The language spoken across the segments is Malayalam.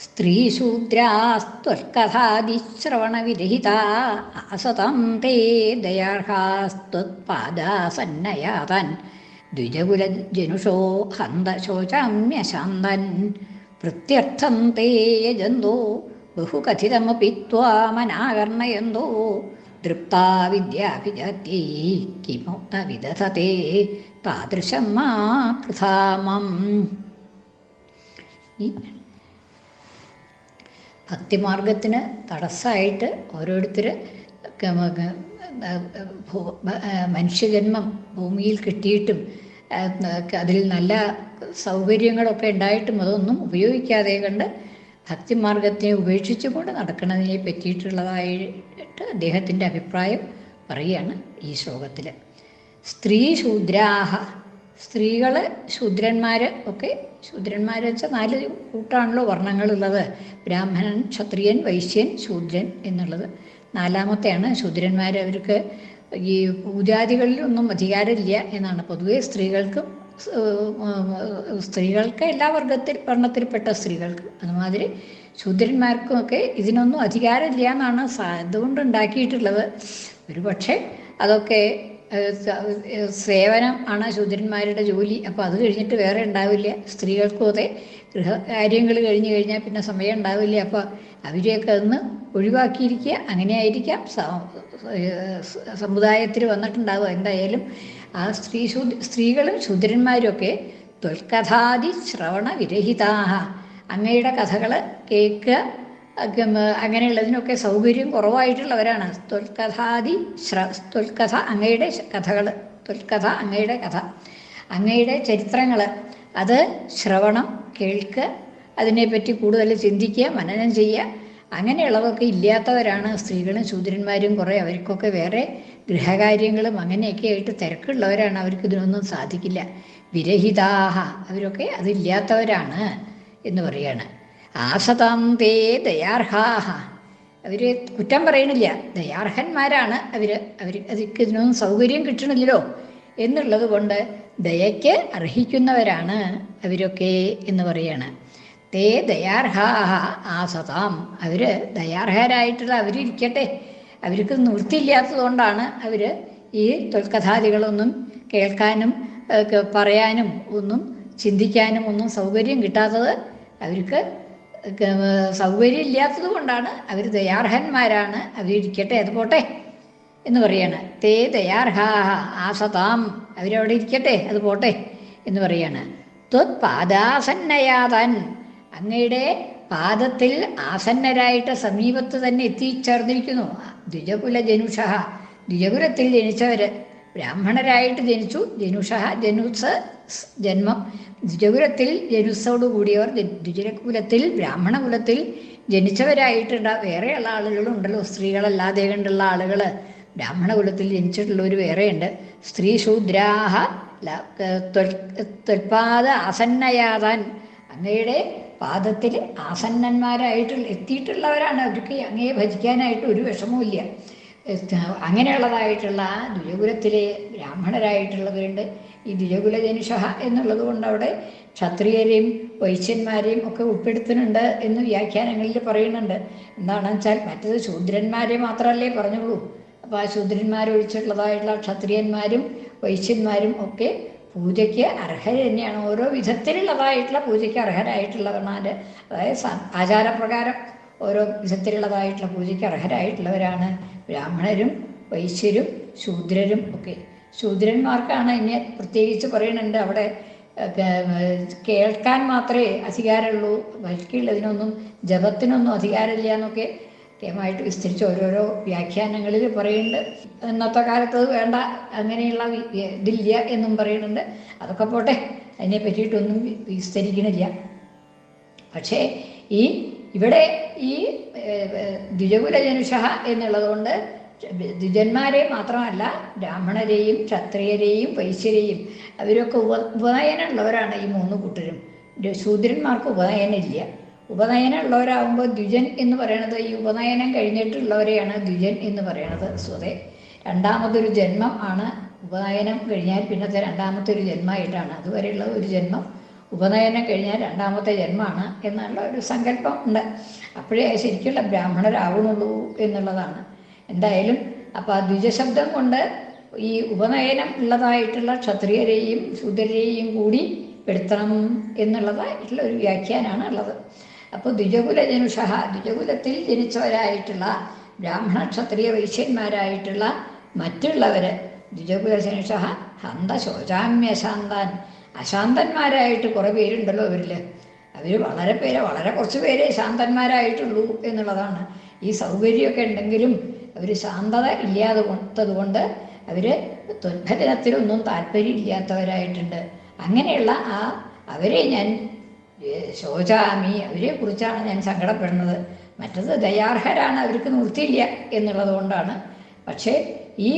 സ്ത്രീശൂദ്രാസ്ത്വൽക്കഥാതിശ്രവണവിരഹിതാ അസതം തേ ദയാർഹാസ്ത്വത്പാദാസന്നയാതാൻ ദ്വിജകുലജനുഷോ ഹന്ത ശോചാമ്യശാന്തൻ പ്രത്യർത്ഥം തേ യജന്തോ ബഹുകഥിതമപി ത്വാമനാകർണയന്തോ തൃപ്താ വിദ്യാഭിജാത്യൈ കിമുക്ത വിദധത്തെ താദൃശം മാ കൃഥാമം ഈ ഭക്തിമാർഗത്തിന് തടസ്സമായിട്ട് ഓരോരുത്തർ മനുഷ്യജന്മം ഭൂമിയിൽ കിട്ടിയിട്ടും അതിൽ നല്ല സൗകര്യങ്ങളൊക്കെ ഉണ്ടായിട്ടും അതൊന്നും ഉപയോഗിക്കാതെ കണ്ട് ഭക്തിമാർഗത്തെ ഉപേക്ഷിച്ചുകൊണ്ട് നടക്കുന്നതിനെ പറ്റിയിട്ടുള്ളതായിട്ട് അദ്ദേഹത്തിന്റെ അഭിപ്രായം പറയുകയാണ് ഈ ശ്ലോകത്തിൽ സ്ത്രീ ശൂദ്രാഹ സ്ത്രീകൾ ശൂദ്രന്മാർ ഒക്കെ ശൂദ്രന്മാർ വെച്ചാൽ നാല് കൂട്ടാണല്ലോ വർണങ്ങളുള്ളത്. ബ്രാഹ്മണൻ ക്ഷത്രിയൻ വൈശ്യൻ ശൂദ്രൻ എന്നുള്ളത്. നാലാമത്തെയാണ് ശൂദ്രന്മാർ അവർക്ക് ഈ പൂജാതികളിലൊന്നും അധികാരമില്ല എന്നാണ്. പൊതുവേ സ്ത്രീകൾക്കും സ്ത്രീകൾക്ക് എല്ലാ വർഗത്തിൽ വർണത്തിൽപ്പെട്ട സ്ത്രീകൾക്ക് അതുമാതിരി ശൂദ്രന്മാർക്കുമൊക്കെ ഇതിനൊന്നും അധികാരമില്ല എന്നാണ് ഇതുകൊണ്ട് ഉണ്ടാക്കിയിട്ടുള്ളത്. ഒരു പക്ഷേ അതൊക്കെ സേവനം ആണ് ശൂദ്രന്മാരുടെ ജോലി. അപ്പോൾ അത് കഴിഞ്ഞിട്ട് വേറെ ഉണ്ടാവില്ല. സ്ത്രീകൾക്കും അതെ. ഗൃഹകാര്യങ്ങൾ കഴിഞ്ഞു കഴിഞ്ഞാൽ പിന്നെ സമയം ഉണ്ടാവില്ല. അപ്പോൾ അവരെയൊക്കെ അന്ന് ഒഴിവാക്കിയിരിക്കുക. അങ്ങനെ ആയിരിക്കാം. സമുദായത്തിൽ വന്നിട്ടുണ്ടാവുക. എന്തായാലും ആ സ്ത്രീ സ്ത്രീകളും ശൂദ്രന്മാരും തൊൽക്കഥാതി ശ്രവണ വിരഹിതാഹ. അങ്ങയുടെ കഥകൾ കേൾക്കുക. അങ്ങനെയുള്ളതിനൊക്കെ സൗകര്യം കുറവായിട്ടുള്ളവരാണ്. തൊൽക്കഥാദി ശ്ര തൊൽക്കഥ അങ്ങയുടെ കഥകൾ തൊൽക്കഥ അങ്ങയുടെ കഥ. അങ്ങയുടെ ചരിത്രങ്ങൾ അത് ശ്രവണം കേൾക്കുക അതിനെപ്പറ്റി കൂടുതൽ ചിന്തിക്കുക മനനം ചെയ്യുക അങ്ങനെയുള്ളവർക്ക് ഇല്ലാത്തവരാണ് സ്ത്രീകളും ശൂദ്രന്മാരും കുറേ. അവർക്കൊക്കെ വേറെ ഗൃഹകാര്യങ്ങളും അങ്ങനെയൊക്കെ ആയിട്ട് തിരക്കുള്ളവരാണ്. അവർക്ക് ഇതിനൊന്നും സാധിക്കില്ല. വിരഹിതാഹ. അവരൊക്കെ അതില്ലാത്തവരാണ് എന്ന് പറയാണ്. ആസതാം തേ ദയാർഹാഹ. അവർ കുറ്റം പറയണില്ല. ദയാർഹന്മാരാണ് അവർ അവർ അവർക്ക് ഇതിനൊന്നും സൗകര്യം കിട്ടണില്ലല്ലോ. എന്നുള്ളത് കൊണ്ട് ദയയ്ക്ക് അർഹിക്കുന്നവരാണ് അവരൊക്കെ എന്ന് പറയാണ്. തേ ദയാർഹാഹ ആസതാം. അവർ ദയാർഹരായിട്ടുള്ള അവരിരിക്കട്ടെ അവർക്ക് നിവൃത്തിയില്ലാത്തതുകൊണ്ടാണ് അവർ ഈ തൊൽക്കഥാദികളൊന്നും കേൾക്കാനും പറയാനും ഒന്നും ചിന്തിക്കാനും ഒന്നും സൗകര്യം കിട്ടാത്തത് അവർക്ക് സൗകര്യം ഇല്ലാത്തത് കൊണ്ടാണ് അവർ ദയാർഹന്മാരാണ് അവരിരിക്കട്ടെ അത് പോട്ടെ എന്ന് പറയാണ്. തേ ദയാർഹാഹ ആസതാം അവരവിടെ ഇരിക്കട്ടെ അത് പോട്ടെ എന്ന് പറയാണ്. ത്വത് പാദാസന്നയാതൻ അങ്ങയുടെ പാദത്തിൽ ആസന്നരായിട്ട് സമീപത്ത് തന്നെ എത്തിച്ചേർന്നിരിക്കുന്നു ദ്വിജകുല ജനുഷ ദ്വിജകുലത്തിൽ ജനിച്ചവർ ബ്രാഹ്മണരായിട്ട് ജനിച്ചു. ജനുഷ ജനുസ് ജന്മം ദ്വിജകുലത്തിൽ ജനുസോട് കൂടിയവർ ദ്വിജകുലത്തിൽ ബ്രാഹ്മണ കുലത്തിൽ ജനിച്ചവരായിട്ടുണ്ട് വേറെയുള്ള ആളുകളുണ്ടല്ലോ. സ്ത്രീകളല്ലാതെ കണ്ടുള്ള ആളുകൾ ബ്രാഹ്മണ കുലത്തിൽ ജനിച്ചിട്ടുള്ളവർ വേറെയുണ്ട്. സ്ത്രീ ശൂദ്രാഹ ത്വൽപാദ ആസന്നയാതാൻ അങ്ങയുടെ പാദത്തിൽ ആസന്നന്മാരായിട്ട് എത്തിയിട്ടുള്ളവരാണ്. അവർക്ക് അങ്ങയെ ഭജിക്കാനായിട്ട് ഒരു വിഷമവുമില്ല. അങ്ങനെയുള്ളതായിട്ടുള്ള ദ്വിജകുലത്തിലെ ബ്രാഹ്മണരായിട്ടുള്ളവരുണ്ട്. ഈ ദ്വിജകുലജനുഷ എന്നുള്ളത് കൊണ്ട് അവിടെ ക്ഷത്രിയരെയും വൈശ്യന്മാരെയും ഒക്കെ ഉൾപ്പെടുത്തുന്നുണ്ട് എന്ന് വ്യാഖ്യാനങ്ങളിൽ പറയുന്നുണ്ട്. എന്താണെന്ന് വെച്ചാൽ മറ്റത് ശൂദ്രന്മാരെ മാത്രമല്ലേ പറഞ്ഞുള്ളൂ. അപ്പോൾ ആ ശൂദ്രന്മാരൊഴിച്ചുള്ളതായിട്ടുള്ള ക്ഷത്രിയന്മാരും വൈശ്യന്മാരും ഒക്കെ പൂജയ്ക്ക് അർഹർ തന്നെയാണ്. ഓരോ വിധത്തിലുള്ളതായിട്ടുള്ള പൂജയ്ക്ക് അർഹരായിട്ടുള്ളവരാണ് അതായത് ആചാരപ്രകാരം ഓരോ വിധത്തിലുള്ളതായിട്ടുള്ള പൂജയ്ക്ക് അർഹരായിട്ടുള്ളവരാണ്. ബ്രാഹ്മണരും വൈശ്യരും ശൂദ്രരും ഒക്കെ. ശൂദ്രന്മാർക്കാണ് ഇനി പ്രത്യേകിച്ച് പറയുന്നുണ്ട് അവിടെ കേൾക്കാൻ മാത്രമേ അധികാരമുള്ളൂ. ബാക്കിയുള്ളതിനൊന്നും ജപത്തിനൊന്നും അധികാരമില്ല എന്നൊക്കെ കൃത്യമായിട്ട് വിസ്തരിച്ച് ഓരോരോ വ്യാഖ്യാനങ്ങളിൽ പറയുന്നുണ്ട് ഇന്നത്തെ കാലത്ത് വേണ്ട അങ്ങനെയുള്ള ഇതില്ല എന്നും പറയുന്നുണ്ട് അതൊക്കെ പോട്ടെ അതിനെ പറ്റിയിട്ടൊന്നും വിസ്തരിക്കണില്ല. പക്ഷേ ഈ ഇവിടെ ഈ ദ്വിജകുല ജനുഷ എന്നുള്ളത് കൊണ്ട് ദ്വിജന്മാരെ മാത്രമല്ല ബ്രാഹ്മണരെയും ക്ഷത്രിയരെയും വൈശ്യരെയും അവരൊക്കെ ഉപ ഉപനയനമുള്ളവരാണ് ഈ മൂന്ന് കൂട്ടരും. ശൂദ്രന്മാർക്ക് ഉപനയനമില്ല ഉപനയനമുള്ളവരാകുമ്പോൾ ദ്വിജൻ എന്ന് പറയുന്നത് ഈ ഉപനയനം കഴിഞ്ഞിട്ടുള്ളവരെയാണ് ദ്വിജൻ എന്ന് പറയുന്നത് സ്വതേ രണ്ടാമതൊരു ജന്മം ആണ് ഉപനയനം കഴിഞ്ഞാൽ പിന്നത്തെ രണ്ടാമത്തെ ഒരു ജന്മമായിട്ടാണ്. അതുവരെയുള്ള ഒരു ജന്മം ഉപനയനം കഴിഞ്ഞാൽ രണ്ടാമത്തെ ജന്മമാണ് എന്നുള്ള ഒരു സങ്കല്പം ഉണ്ട്. അപ്പോഴേ ശരിക്കുള്ള ബ്രാഹ്മണരാവണുള്ളൂ എന്നുള്ളതാണ്. എന്തായാലും അപ്പോൾ ആ ദ്വിജശബ്ദം കൊണ്ട് ഈ ഉപനയനം ഉള്ളതായിട്ടുള്ള ക്ഷത്രിയരെയും ശൂദ്രരെയും കൂടി പെടുത്തണം എന്നുള്ളതായിട്ടുള്ള ഒരു വ്യാഖ്യാനാണ് ഉള്ളത്. അപ്പോൾ ദ്വിജകുല ജനുഷ ദ്വിജകുലത്തിൽ ജനിച്ചവരായിട്ടുള്ള ബ്രാഹ്മണ ക്ഷത്രിയ വൈശ്യന്മാരായിട്ടുള്ള മറ്റുള്ളവർ ദ്വിജകുല ജനുഷ ഹന്ത ശോചാമ്യശാന്താൻ അശാന്തന്മാരായിട്ട് കുറേ പേരുണ്ടല്ലോ അവരിൽ അവർ വളരെ പേരെ വളരെ കുറച്ച് പേരെ ശാന്തന്മാരായിട്ടുള്ളൂ എന്നുള്ളതാണ്. ഈ സൗകര്യമൊക്കെ ഉണ്ടെങ്കിലും അവർ ശാന്തത ഇല്ലാതെ കൊണ്ട് അവർ താല്പര്യം ഇല്ലാത്തവരായിട്ടുണ്ട് അങ്ങനെയുള്ള ആ അവരെ ഞാൻ ശോചാമി അവരെ കുറിച്ചാണ് ഞാൻ സങ്കടപ്പെടുന്നത്. മറ്റത് ദയാർഹരാണ് അവർക്ക് നിവൃത്തിയില്ല എന്നുള്ളത് കൊണ്ടാണ്. പക്ഷേ ഈ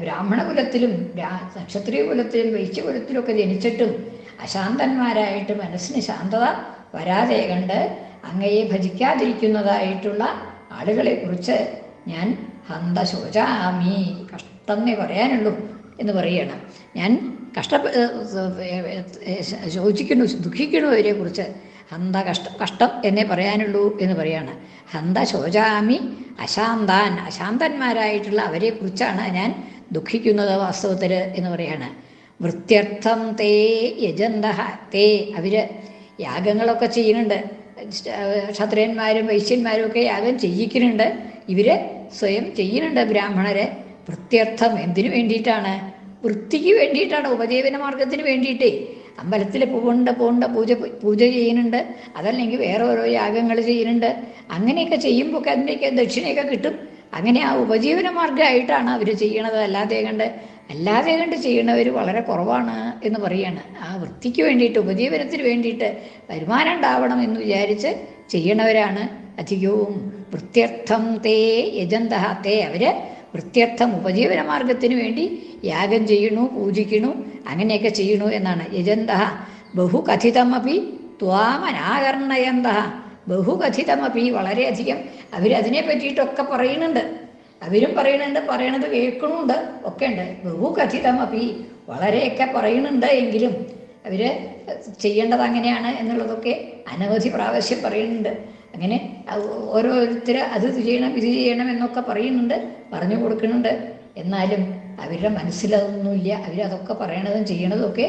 ബ്രാഹ്മണ കുലത്തിലും നക്ഷത്രീയ ക്ഷത്രിയ കുലത്തിലും വൈശ്യ കുലത്തിലൊക്കെ ജനിച്ചിട്ടും അശാന്തന്മാരായിട്ട് മനസ്സിന് ശാന്തത വരാതെ കണ്ട് അങ്ങയെ ഭജിക്കാതിരിക്കുന്നതായിട്ടുള്ള ആളുകളെ കുറിച്ച് ഞാൻ ഹന്ത ശോചാമി കഷ്ടമേ പറയാനുള്ളൂ എന്ന് പറയണം ഞാൻ കഷ്ട ശോചിക്കുന്നു ദുഃഖിക്കുന്നു അവരെ കുറിച്ച് ഹന്ത കഷ്ട കഷ്ടം എന്നേ പറയാനുള്ളൂ എന്ന് പറയാണ് ഹന്ത ശോചാമി അശാന്താൻ അശാന്തന്മാരായിട്ടുള്ള അവരെ കുറിച്ചാണ് ഞാൻ ദുഃഖിക്കുന്നത് വാസ്തവത്തിൽ എന്ന് പറയാണ് വൃത്യർത്ഥം തേ യജന്ത തേ അവർ യാഗങ്ങളൊക്കെ ചെയ്യുന്നുണ്ട്. ക്ഷത്രിയന്മാരും വൈശ്യന്മാരും ഒക്കെ യാഗം ചെയ്യിക്കുന്നുണ്ട്. ഇവർ സ്വയം ചെയ്യുന്നുണ്ട് ബ്രാഹ്മണരെ. വൃത്യർത്ഥം എന്തിനു വേണ്ടിയിട്ടാണ്? വൃത്തിക്ക് വേണ്ടിയിട്ടാണ് ഉപജീവന മാർഗത്തിന് വേണ്ടിയിട്ടേ. അമ്പലത്തിൽ പോകണ്ട പോകണ്ട പൂജ പൂജ ചെയ്യുന്നുണ്ട്. അതല്ലെങ്കിൽ വേറെ ഓരോ യാഗങ്ങൾ ചെയ്യുന്നുണ്ട്. അങ്ങനെയൊക്കെ ചെയ്യുമ്പോൾ അതിന്റെയൊക്കെ ദക്ഷിണയൊക്കെ കിട്ടും. അങ്ങനെ ആ ഉപജീവന മാർഗമായിട്ടാണ് അവർ ചെയ്യണത്. അല്ലാതെ കണ്ട് അല്ലാതെ കണ്ട് ചെയ്യണവർ വളരെ കുറവാണ് എന്ന് പറയാണ്. ആ വൃത്തിക്ക് വേണ്ടിയിട്ട് ഉപജീവനത്തിന് വേണ്ടിയിട്ട് വരുമാനം ഉണ്ടാവണം എന്ന് വിചാരിച്ച് ചെയ്യണവരാണ് അധികവും. വൃത്യർത്ഥം തേ യജന്ത തേ. അവർ വൃത്യർത്ഥം ഉപജീവന മാർഗത്തിന് വേണ്ടി യാഗം ചെയ്യണു പൂജിക്കണു അങ്ങനെയൊക്കെ ചെയ്യണു എന്നാണ്. യജന്ത ബഹുകഥിതമപി ത്വാമനാകർണയന്ത ബഹുകഥിതമപി വളരെയധികം. അവരതിനെ പറ്റിയിട്ടൊക്കെ പറയുന്നുണ്ട്. അവരും പറയണുണ്ട് പറയണത് കേൾക്കണമുണ്ട് ഒക്കെ ഉണ്ട്. ബഹു കഥിതം അപ്പി. വളരെയൊക്കെ പറയണുണ്ട് എങ്കിലും അവർ ചെയ്യേണ്ടത് അങ്ങനെയാണ് എന്നുള്ളതൊക്കെ അനവധി പ്രാവശ്യം പറയുന്നുണ്ട്. അങ്ങനെ ഓരോരുത്തർ അത് ചെയ്യണം ഇത് ചെയ്യണം എന്നൊക്കെ പറയുന്നുണ്ട് പറഞ്ഞു കൊടുക്കുന്നുണ്ട്. എന്നാലും അവരുടെ മനസ്സിലതൊന്നുമില്ല. അവരതൊക്കെ പറയണതും ചെയ്യണതും ഒക്കെ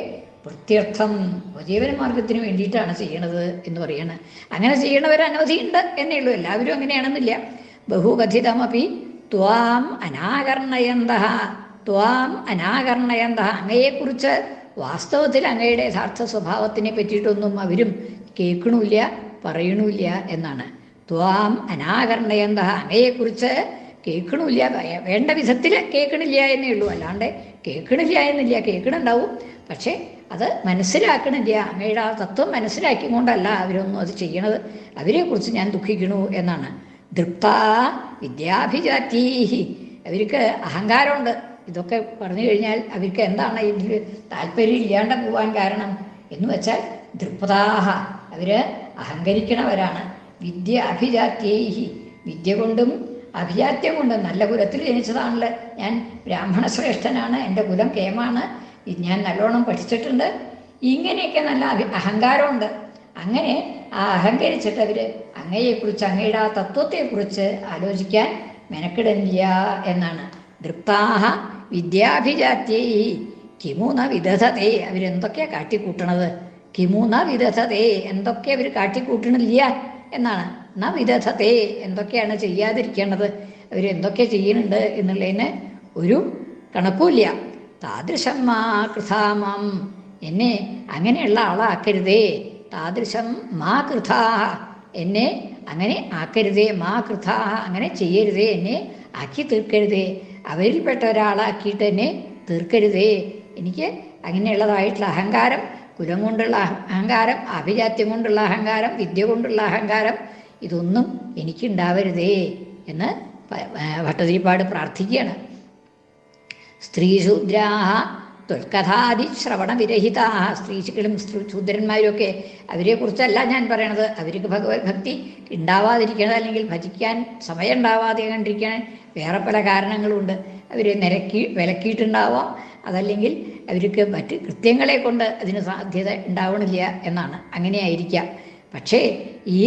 വൃത്യർത്ഥം ഉപജീവന മാർഗത്തിന് വേണ്ടിയിട്ടാണ് ചെയ്യണത് എന്ന് പറയുന്നത് അങ്ങനെ ചെയ്യണവർ അനവധിയുണ്ട് എന്നേ ഉള്ളൂ. എല്ലാവരും അങ്ങനെയാണെന്നില്ല. ബഹുകഥിതമപി ത്വാം അനാകർണയന്ത. ത്വാം അനാകർണയന്ത. അങ്ങയെക്കുറിച്ച് വാസ്തവത്തിൽ അങ്ങയുടെ യഥാർത്ഥ സ്വഭാവത്തിനെ പറ്റിയിട്ടൊന്നും അവരും കേൾക്കണില്ല പറയണില്ല എന്നാണ്. ത്വാം അനാകർണയന്ത. അങ്ങയെക്കുറിച്ച് കേൾക്കണില്ല വേണ്ട വിധത്തിൽ കേൾക്കണില്ല എന്നേ ഉള്ളൂ. അല്ലാണ്ട് കേൾക്കണില്ല എന്നില്ല കേൾക്കണുണ്ടാവും. പക്ഷേ അത് മനസ്സിലാക്കണില്ല. അങ്ങയുടെ ആ തത്വം മനസ്സിലാക്കിക്കൊണ്ടല്ല അവരൊന്നും അത് ചെയ്യണത്. അവരെക്കുറിച്ച് ഞാൻ ദുഃഖിക്കണു എന്നാണ്. ദൃപ്ത വിദ്യാഭിജാതീഹി. അവർക്ക് അഹങ്കാരമുണ്ട്. ഇതൊക്കെ പറഞ്ഞു കഴിഞ്ഞാൽ അവർക്ക് എന്താണ് ഇതിൽ താല്പര്യം ഇല്ലാണ്ട് പോകാൻ കാരണം? എന്ന് വെച്ചാൽ ദൃപ്താഹ അവർ അഹങ്കരിക്കണവരാണ്. വിദ്യ അഭിജാത്യേഹി വിദ്യ കൊണ്ടും അഭിജാത്യം കൊണ്ടും നല്ല കുലത്തിൽ ജനിച്ചതാണല്ലോ. ഞാൻ ബ്രാഹ്മണ ശ്രേഷ്ഠനാണ് എന്റെ കുലം കേമാണ്. ഞാൻ നല്ലോണം പഠിച്ചിട്ടുണ്ട്. ഇങ്ങനെയൊക്കെ നല്ല അഹങ്കാരമുണ്ട്. അങ്ങനെ ആ അഹങ്കരിച്ചിട്ട് അവർ അങ്ങയെക്കുറിച്ച് അങ്ങയുടെ ആ തത്വത്തെക്കുറിച്ച് ആലോചിക്കാൻ മെനക്കിടുന്നില്ല എന്നാണ്. ദൃപ്താഹ വിദ്യാഭിജാത്യൈ കിമുന വിദധതേ. അവരെന്തൊക്കെയാ കാട്ടിക്കൂട്ടണത്? കിമുന വിദധതേ. എന്തൊക്കെ അവർ കാട്ടിക്കൂട്ടണില്ല എന്നാണ്. ന വിദധതേ. എന്തൊക്കെയാണ് ചെയ്യാതിരിക്കേണ്ടത്? അവരെന്തൊക്കെ ചെയ്യുന്നുണ്ട് എന്നുള്ളതിന് ഒരു കണക്കുമില്ല. താദൃശം മാ കൃഥാമം. എന്നെ അങ്ങനെയുള്ള ആളാക്കരുതേ. താദൃശം മാ കൃഥാഹ. എന്നെ അങ്ങനെ ആക്കരുതേ മാ കൃഥാഹ അങ്ങനെ ചെയ്യരുതേ എന്നെ ആക്കി തീർക്കരുതേ. അവരിൽപ്പെട്ട ഒരാളാക്കിയിട്ട് എന്നെ തീർക്കരുതേ. എനിക്ക് അങ്ങനെയുള്ളതായിട്ടുള്ള അഹങ്കാരം കുലം കൊണ്ടുള്ള അഹങ്കാരം അഭിജാത്യം കൊണ്ടുള്ള അഹങ്കാരം വിദ്യ കൊണ്ടുള്ള അഹങ്കാരം ഇതൊന്നും എനിക്കുണ്ടാവരുതേ എന്ന് ഭട്ടതിരിപ്പാട് പ്രാർത്ഥിക്കുകയാണ്. സ്ത്രീശൂദ്രാഹ ത്വൽക്കഥാതിശ്രവണ വിരഹിതാഹ സ്ത്രീകളും ശൂദ്രന്മാരും ഒക്കെ അവരെക്കുറിച്ചല്ല ഞാൻ പറയണത്. അവർക്ക് ഭഗവത് ഭക്തി ഉണ്ടാവാതിരിക്കണത് അല്ലെങ്കിൽ ഭജിക്കാൻ സമയം ഉണ്ടാവാതെ കണ്ടിരിക്കാൻ വേറെ പല കാരണങ്ങളുണ്ട്. അവരെ നിരക്കി വിലക്കിയിട്ടുണ്ടാവാം. അതല്ലെങ്കിൽ അവർക്ക് മറ്റ് കൃത്യങ്ങളെ കൊണ്ട് അതിന് സാധ്യത ഉണ്ടാവണില്ല എന്നാണ്. അങ്ങനെയായിരിക്കാം പക്ഷേ ഈ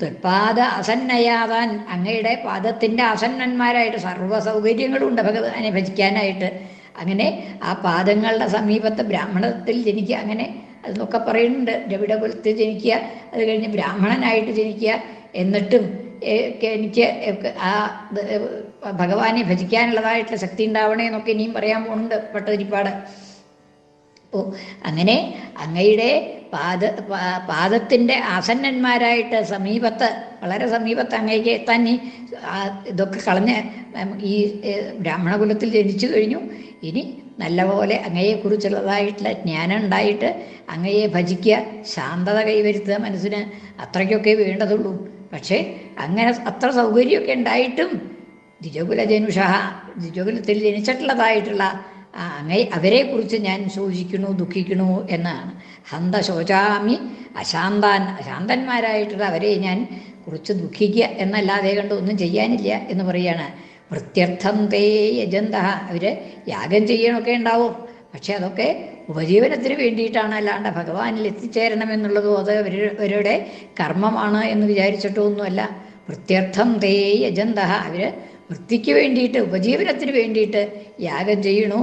ത്വൽപാദ അസന്നയാതാൻ അങ്ങയുടെ പാദത്തിന്റെ അസന്നന്മാരായിട്ട് സർവ ഉണ്ട് ഭഗവാനെ ഭജിക്കാനായിട്ട്. അങ്ങനെ ആ പാദങ്ങളുടെ സമീപത്ത് ബ്രാഹ്മണത്തിൽ ജനിക്കുക അങ്ങനെ അതൊക്കെ പറയുന്നുണ്ട്. ദ്രവിഡകുലത്തിൽ ജനിക്കുക അത് കഴിഞ്ഞ് ബ്രാഹ്മണനായിട്ട് ജനിക്കുക. എന്നിട്ടും എനിക്ക് ആ ഭഗവാനെ ഭജിക്കാനുള്ളതായിട്ടുള്ള ശക്തി ഉണ്ടാവണേ എന്നൊക്കെ ഇനിയും പറയാൻ പോകുന്നുണ്ട് പട്ടതിരിപ്പാട്. അപ്പോൾ അങ്ങനെ അങ്ങയുടെ പാദ പാദത്തിന്റെ ആസന്നന്മാരായിട്ട് സമീപത്ത് വളരെ സമീപത്ത് അങ്ങേക്ക് എത്താൻ ഈ ഇതൊക്കെ കളഞ്ഞ് ഈ ബ്രാഹ്മണകുലത്തിൽ ജനിച്ചു കഴിഞ്ഞു. ഇനി നല്ലപോലെ അങ്ങയെക്കുറിച്ചുള്ളതായിട്ടുള്ള ജ്ഞാനം ഉണ്ടായിട്ട് അങ്ങയെ ഭജിക്കുക ശാന്തത കൈവരുത്തുക മനസ്സിന് അത്രയ്ക്കൊക്കെ വേണ്ടതുള്ളൂ. പക്ഷേ അങ്ങനെ അത്ര സൗകര്യമൊക്കെ ഉണ്ടായിട്ടും ദ്വിജകുല ജനുഷ ദ്വിജകുലത്തിൽ ജനിച്ചിട്ടുള്ളതായിട്ടുള്ള അങ്ങയെ അങ്ങ അവരെക്കുറിച്ച് ഞാൻ സൂചിക്കണു ദുഃഖിക്കണു എന്നാണ്. ഹന്ത ശോചാമി അശാന്താൻ അശാന്തന്മാരായിട്ടുള്ള അവരെ ഞാൻ കുറിച്ച് ദുഃഖിക്കുക എന്നല്ലാതെ കണ്ട് ഒന്നും ചെയ്യാനില്ല എന്ന് പറയുകയാണ്. വൃത്യർത്ഥം തേ യജന്ത അവർ യാഗം ചെയ്യണമൊക്കെ ഉണ്ടാവും. പക്ഷേ അതൊക്കെ ഉപജീവനത്തിന് വേണ്ടിയിട്ടാണ്. അല്ലാണ്ട് ഭഗവാനിൽ എത്തിച്ചേരണം എന്നുള്ളതോ അത് അവരുടെ കർമ്മമാണ് എന്ന് വിചാരിച്ചിട്ടോ ഒന്നുമല്ല വൃത്യർത്ഥം തേ യജന്ത അവർ വൃത്തിക്ക് വേണ്ടിയിട്ട് ഉപജീവനത്തിന് വേണ്ടിയിട്ട് യാഗം ചെയ്യണു.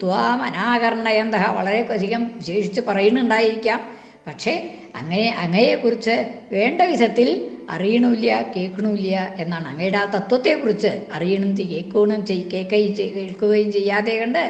ത്വാം അനാകരണയന്ത വളരെ അധികം വിശേഷിച്ച് പറയുന്നുണ്ടായിരിക്കാം. പക്ഷേ അങ്ങനെ അങ്ങയെക്കുറിച്ച് വേണ്ട വിധത്തിൽ അറിയണമില്ല കേൾക്കണമില്ല എന്നാണ് അങ്ങയുടെ ആ തത്വത്തെക്കുറിച്ച് അറിയണം കേൾക്കണം ചെയ് കേൾക്കുകയും കേൾക്കുകയും ചെയ്യാതെ കണ്ട്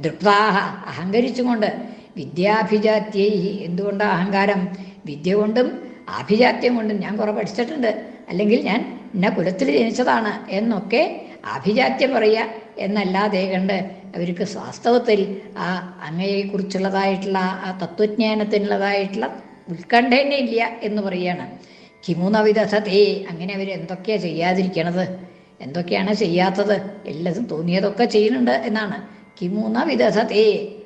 ദൃപ്താഹ അഹങ്കരിച്ചുകൊണ്ട് വിദ്യാഭിജാത്യൈ എന്തുകൊണ്ട് അഹങ്കാരം? വിദ്യ കൊണ്ടും ആഭിജാത്യം കൊണ്ടും ഞാൻ കുറേ പഠിച്ചിട്ടുണ്ട്. അല്ലെങ്കിൽ ഞാൻ എന്നെ കുലത്തിൽ ജനിച്ചതാണ് എന്നൊക്കെ ആഭിജാത്യം പറയുക എന്നല്ലാതെ കണ്ട് അവർക്ക് വാസ്തവത്തിൽ ആ അങ്ങയെക്കുറിച്ചുള്ളതായിട്ടുള്ള ആ തത്വജ്ഞാനത്തിനുള്ളതായിട്ടുള്ള ഉത്കണ്ഠ തന്നെ ഇല്ല എന്ന് പറയുകയാണ്. കിമുന അങ്ങനെ അവർ എന്തൊക്കെയാണ് ചെയ്യാതിരിക്കണത്? എന്തൊക്കെയാണ് ചെയ്യാത്തത്? എല്ലാതും തോന്നിയതൊക്കെ ചെയ്യുന്നുണ്ട് എന്നാണ്. കിമുന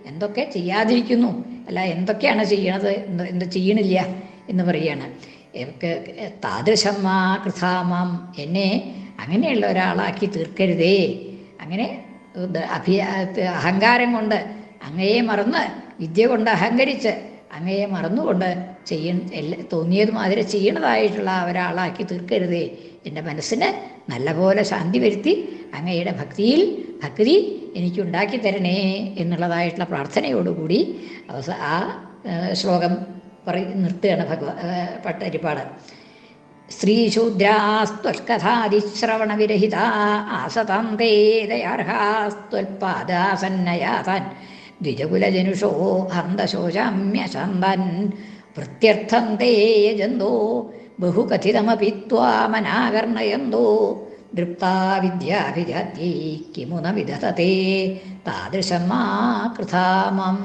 എന്തൊക്കെ ചെയ്യാതിരിക്കുന്നു? അല്ല എന്തൊക്കെയാണ് ചെയ്യണത്? എന്ത് എന്ത് ചെയ്യണില്ല എന്ന് പറയുകയാണ്. താദൃശമ്മ കൃഥാമാം എന്നെ അങ്ങനെയുള്ള ഒരാളാക്കി തീർക്കരുതേ. അങ്ങനെ അഭി അഹങ്കാരം കൊണ്ട് അങ്ങയെ മറന്ന് വിദ്യ കൊണ്ട് അഹങ്കരിച്ച് അങ്ങയെ മറന്നുകൊണ്ട് ചെയ്യ തോന്നിയത് മാതിരി ചെയ്യണതായിട്ടുള്ള ഒരാളാക്കി തീർക്കരുതേ. എന്റെ മനസ്സിന് നല്ലപോലെ ശാന്തി വരുത്തി അങ്ങയുടെ ഭക്തിയിൽ ഭക്തി എനിക്കുണ്ടാക്കി തരണേ എന്നുള്ളതായിട്ടുള്ള പ്രാർത്ഥനയോടുകൂടി അവസ ആ ശ്ലോകം പറ നിർത്തുകയാണ് ഭഗവാ പട്ടരിപ്പാട്. സ്ത്രീശൂദ്രാസ്ത്വൽക്കഥാതിശ്രവണവിരഹിതാ ആസതാം തേ ദ്വിജകുലജനുഷോ ഹന്തശോചാമ്യശാന്താൻ വൃത്യർത്ഥം തേ യജന്തോ ബഹുകഥിതമപി ത്വാമനാകർണയന്തോ ദൃപ്താ വിദ്യാഭിജാത്യൈ കിമുന വിധതത്തെ താദൃശം മാ കൃഥാമം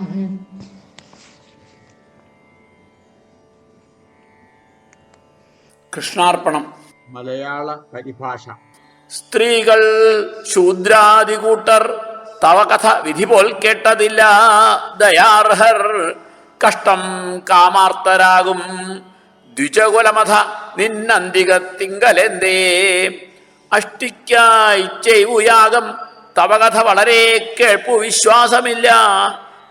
കൃഷ്ണാർപ്പണം. മലയാള പരിഭാഷ. സ്ത്രീകൾ ശൂദ്രാദികൂട്ടർ തവ കഥ വിധി പോൽ കേട്ടതില്ല. ദയാർഹർ കഷ്ടം കാമാർത്തരാകും ദ്വിജകുലമഥ നിന്നന്തികത്തിങ്കലെന്തേ അഷ്ടിക്കായി ചെയ്വുയാഗം തവ കഥ വളരെ കേൾപ്പു വിശ്വാസമില്ല.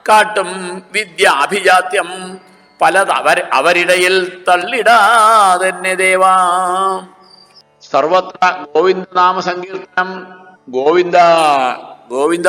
കാട്ടും വിദ്യാഭിജാത്യം പലത് അവർ അവരിടയിൽ തള്ളിടാതെന്നെ ദേവാ. സർവത്ര ഗോവിന്ദനാമ സങ്കീർത്തനം. ഗോവിന്ദ ഗോവിന്ദ.